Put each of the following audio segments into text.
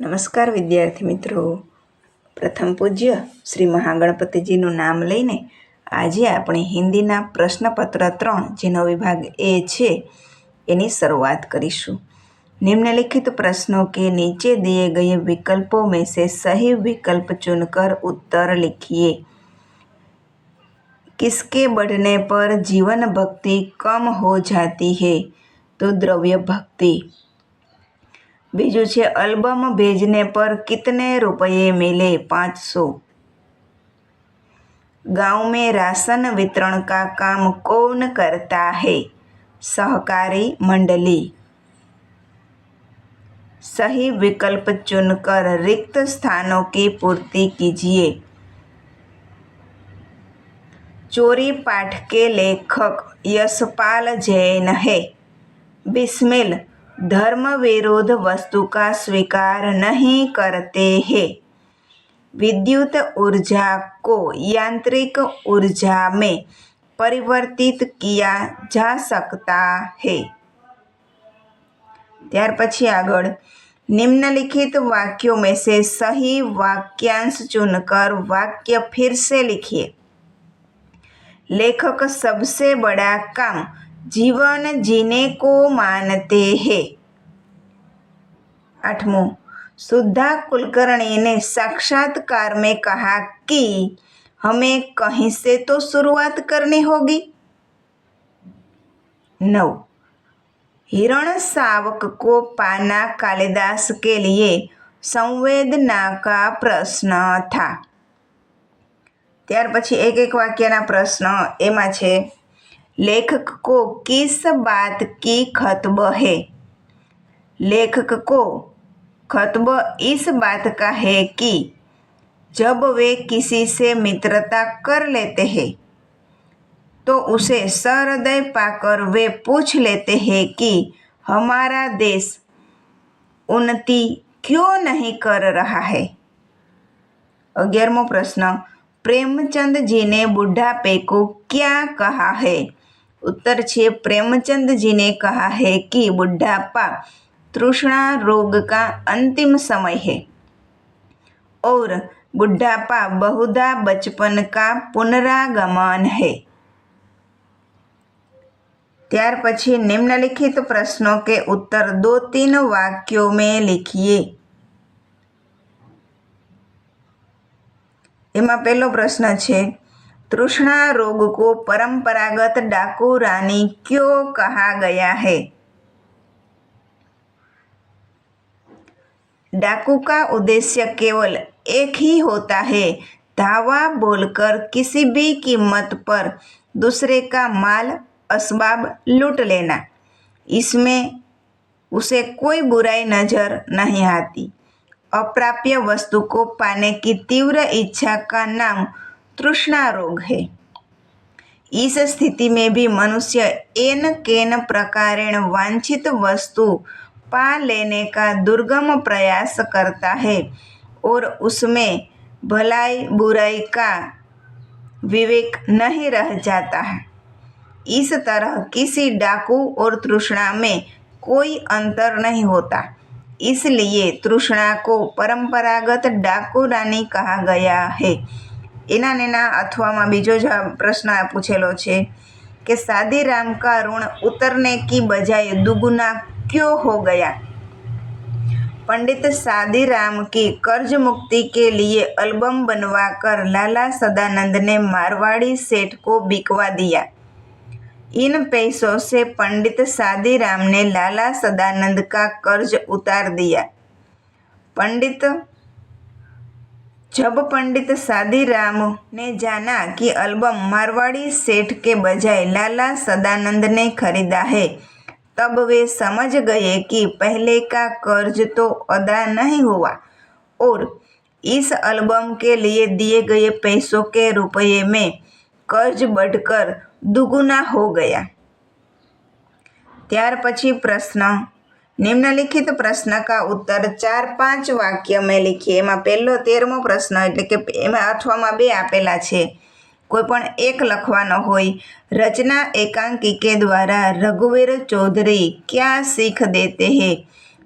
નમસ્કાર વિદ્યાર્થી મિત્રો. પ્રથમ પૂજ્ય શ્રી મહાગણપતિજીનું નામ લઈને આજે આપણે હિન્દીના પ્રશ્નપત્ર ત્રણ, જેનો વિભાગ એ છે, એની શરૂઆત કરીશું. નિમ્નલિખિત પ્રશ્નો કે નીચે દિએ ગયે વિકલ્પો મેં સે સહી વિકલ્પ ચુનકર ઉત્તર લિખીએ. કિસકે બઢને પર જીવન ભક્તિ કમ હો જાતી હે, તો દ્રવ્ય ભક્તિ. बीजू छे अल्बम भेजने पर कितने रुपये मिले पाँच सौ गाँव में राशन वितरण का काम कौन करता है सहकारी मंडली सही विकल्प चुनकर रिक्त स्थानों की पूर्ति कीजिए चोरी पाठ के लेखक यशपाल जैन है बिस्मिल धर्म विरोध वस्तु का स्वीकार नहीं करते हैं विद्युत ऊर्जा को यांत्रिक ऊर्जा में परिवर्तित किया जा सकता है ત્યાર પછી આગળ निम्नलिखित वाक्यों में से सही वाक्यांश चुनकर वाक्य फिर से लिखिए लेखक सबसे बड़ा काम जीवन जीने को मानते हैं आठमों सुधा कुलकर्णी ने साक्षात्कार में कहा कि हमें कहीं से तो शुरुआत करनी होगी नौ हिरण शावक को पाना कालिदास के लिए संवेदना का प्रश्न था ત્યાર પછી એક એક વાક્યના પ્રશ્ન એમાં છે लेखक को किस बात की खतब है? लेखक को खतब इस बात का है कि जब वे किसी से मित्रता कर लेते हैं तो उसे सहृदय पाकर वे पूछ लेते हैं कि हमारा देश उन्नति क्यों नहीं कर रहा है? अग्यारहमो प्रश्न, प्रेमचंद जी ने बुढ़ापे को क्या कहा है? उत्तर छे प्रेमचंद जी ने कहा है कि बुढ़ापा तृष्णा रोग का अंतिम समय है और बुढ़ापा बहुधा बचपन का पुनरागमन है ત્યાર પછી निम्नलिखित प्रश्नों के उत्तर दो तीन वाक्यों में लिखिए એમાં પહેલો પ્રશ્ન છે तृष्णा रोग को परंपरागत डाकू रानी क्यों कहा गया है? डाकू का उद्देश्य केवल एक ही होता है, धावा बोलकर किसी भी कीमत पर दूसरे का माल, असबाब लूट लेना। इसमें उसे कोई बुराई नज़र नहीं आती। अप्राप्य वस्तु को पाने की तीव्र इच्छा का नाम तृष्णा रोग है। इस स्थिति में भी मनुष्य एन केन प्रकारेण वांछित वस्तु पा लेने का दुर्गम प्रयास करता है और उसमें भलाई बुराई का विवेक नहीं रह जाता है। इस तरह किसी डाकू और तृष्णा में कोई अंतर नहीं होता। इसलिए तृष्णा को परंपरागत डाकू रानी कहा गया है। એના નેના અથવામાં બીજો જ પ્રશ્ન પૂછેલો છે કે સાદી રામ का ऋण उतरने की बजाय दुगुना क्यों हो गया पंडित सादी राम की कर्ज मुक्ति के लिए एल्बम बनवाकर लाला सदानंद ने मारवाड़ी सेठ को बिकवा दिया इन पैसों से पंडित सादी राम ने लाला सदानंद का कर्ज उतार दिया पंडित जब पंडित सादी राम ने जाना कि एल्बम मारवाड़ी सेठ के बजाय लाला सदानंद ने खरीदा है तब वे समझ गए कि पहले का कर्ज तो अदा नहीं हुआ और इस एल्बम के लिए दिए गए पैसों के रुपये में कर्ज बढ़कर दुगुना हो गया ત્યાર પછી પ્રશ્ન નિમ્નલિખિત પ્રશ્ન કા ઉત્તર ચાર પાંચ વાક્ય મેં લખીએ એમાં પહેલો તેરમો પ્રશ્ન એટલે કે એમાં અથવામાં બે આપેલા છે. કોઈ પણ એક લખવાનો હોય. રચના એકાંકિકે દ્વારા રઘુવીર ચૌધરી ક્યાં શીખ દેતે હે?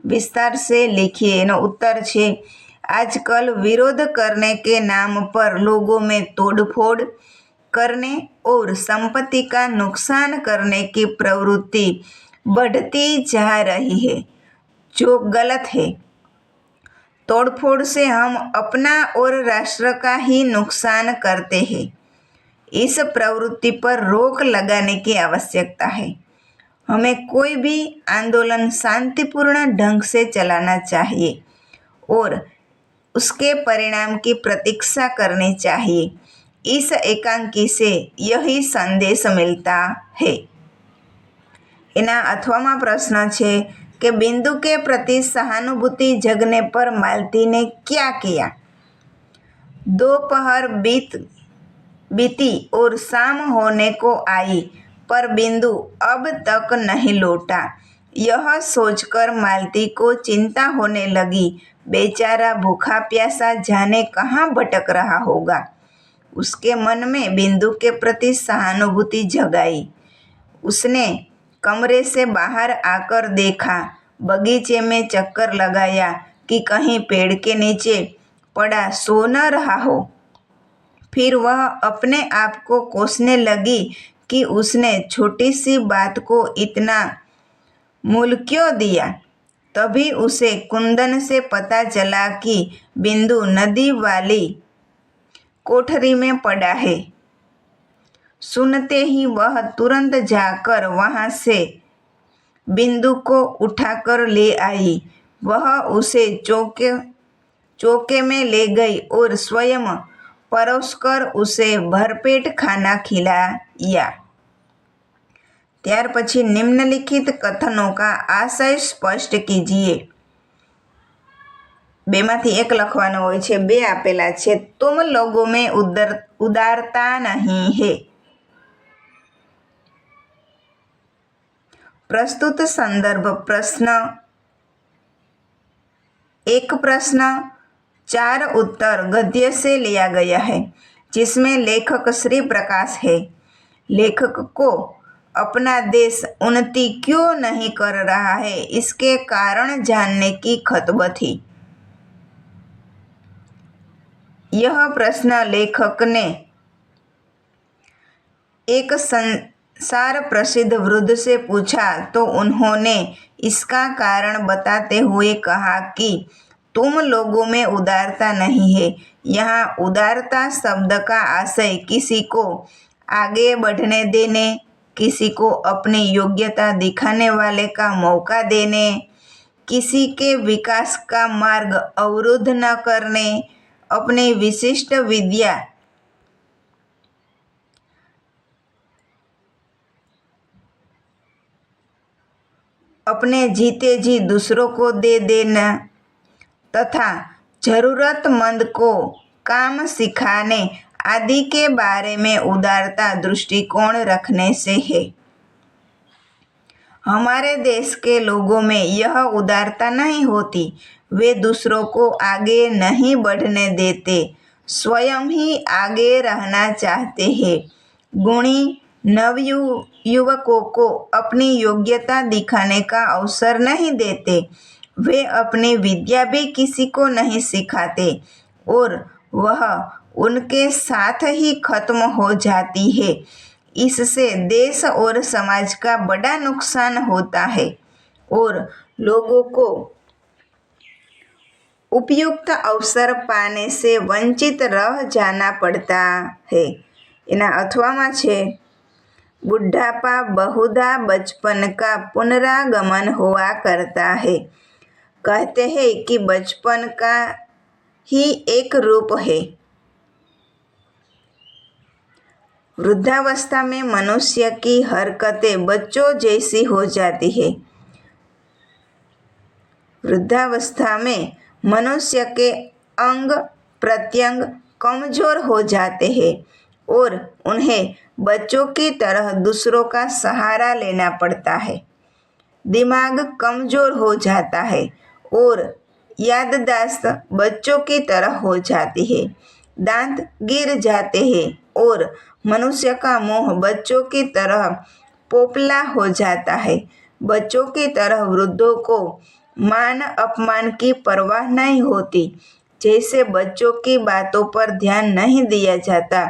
વિસ્તાર સે લિખીએ. એનો ઉત્તર છે, આજકાલ વિરોધ કરને કે નામ પર લોગો મેં તોડફોડ કરને ઓર સંપત્તિ કા નુકસાન કરને કે પ્રવૃત્તિ बढ़ती जा रही है। जो गलत है। तोड़फोड़ से हम अपना और राष्ट्र का ही नुकसान करते हैं। इस प्रवृत्ति पर रोक लगाने की आवश्यकता है। हमें कोई भी आंदोलन शांतिपूर्ण ढंग से चलाना चाहिए और उसके परिणाम की प्रतीक्षा करनी चाहिए। इस एकांकी से यही संदेश मिलता है। એના અથવામાં પ્રશ્ન છે કે બિંદુ કે પ્રતિ સહાનુભૂતિ જગને પર मालती ने क्या किया दोपहर बीत बीती और शाम होने को आई पर बिंदु अब तक नहीं लौटा यह सोचकर मालती को चिंता होने लगी बेचारा भूखा प्यासा जाने कहाँ भटक रहा होगा उसके मन में बिंदु के प्रति सहानुभूति जगाई उसने कमरे से बाहर आकर देखा। बगीचे में चक्कर लगाया कि कहीं पेड़ के नीचे पड़ा सो न रहा हो। फिर वह अपने आप को कोसने लगी कि उसने छोटी सी बात को इतना मूल क्यों दिया। तभी उसे कुंदन से पता चला कि बिंदु नदी वाली कोठरी में पड़ा है। सुनते ही वह तुरंत जाकर वहां से बिंदु को उठाकर ले आई वह उसे चौके चौके में ले गई और स्वयं परोसकर उसे भरपेट खाना खिलाया ત્યાર પછી નિમ્નલિખિત કથનો કા આશય સ્પષ્ટ કીજીએ બેમાંથી એક લખવાનો હોય છે બે આપેલા છે તુમ લોગો મેં ઉદર ઉદારતા નહીં હે प्रस्तुत संदर्भ प्रश्न। एक प्रश्न, चार उत्तर गद्य से लिया गया है, जिसमें लेखक श्री प्रकाश है। लेखक को अपना देश उन्नति क्यों नहीं कर रहा है, इसके कारण जानने की खतब थी यह प्रश्न लेखक ने एक सं सार प्रसिद्ध वृद्ध से पूछा तो उन्होंने इसका कारण बताते हुए कहा कि तुम लोगों में उदारता नहीं है। यहाँ उदारता शब्द का आशय किसी को आगे बढ़ने देने, किसी को अपनी योग्यता दिखाने वाले का मौका देने, किसी के विकास का मार्ग अवरुद्ध न करने, अपनी विशिष्ट विद्या अपने जीते जी दूसरों को दे देना तथा जरूरतमंद को काम सिखाने आदि के बारे में उदारता दृष्टिकोण रखने से है। हमारे देश के लोगों में यह उदारता नहीं होती। वे दूसरों को आगे नहीं बढ़ने देते, स्वयं ही आगे रहना चाहते हैं। गुणी नवयु युवकों को अपनी योग्यता दिखाने का अवसर नहीं देते वे अपनी विद्या भी किसी को नहीं सिखाते और वह उनके साथ ही खत्म हो जाती है इससे देश और समाज का बड़ा नुकसान होता है और लोगों को उपयुक्त अवसर पाने से वंचित रह जाना पड़ता है એના અથવામાં છે बुढ़ापा बहुधा बचपन का पुनरागमन हुआ करता है। कहते हैं कि बचपन का ही एक रूप है। वृद्धावस्था में मनुष्य की हरकतें बच्चों जैसी हो जाती है। वृद्धावस्था में मनुष्य के अंग प्रत्यंग कमज़ोर हो जाते हैं। और उन्हें बच्चों की तरह दूसरों का सहारा लेना पड़ता है। दिमाग कमज़ोर हो जाता है और याददाश्त बच्चों की तरह हो जाती है। दांत गिर जाते हैं और मनुष्य का मुँह बच्चों की तरह पोपला हो जाता है। बच्चों की तरह वृद्धों को मान अपमान की परवाह नहीं होती, जैसे बच्चों की बातों पर ध्यान नहीं दिया जाता।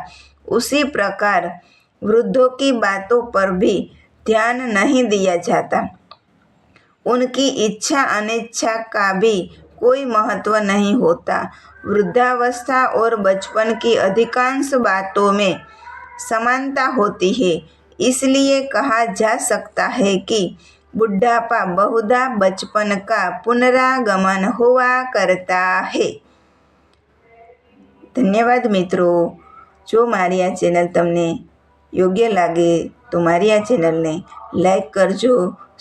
उसी प्रकार वृद्धों की बातों पर भी ध्यान नहीं दिया जाता। उनकी इच्छा अनिच्छा का भी कोई महत्व नहीं होता। वृद्धावस्था और बचपन की अधिकांश बातों में समानता होती है, इसलिए कहा जा सकता है कि बुढ़ापा बहुधा बचपन का पुनरागमन हुआ करता है। धन्यवाद मित्रों। જો મારી આ ચેનલ તમને યોગ્ય લાગે, તો મારી આ ચેનલને લાઈક કરજો,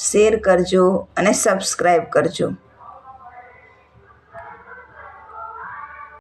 શેર કરજો અને સબસ્ક્રાઈબ કરજો.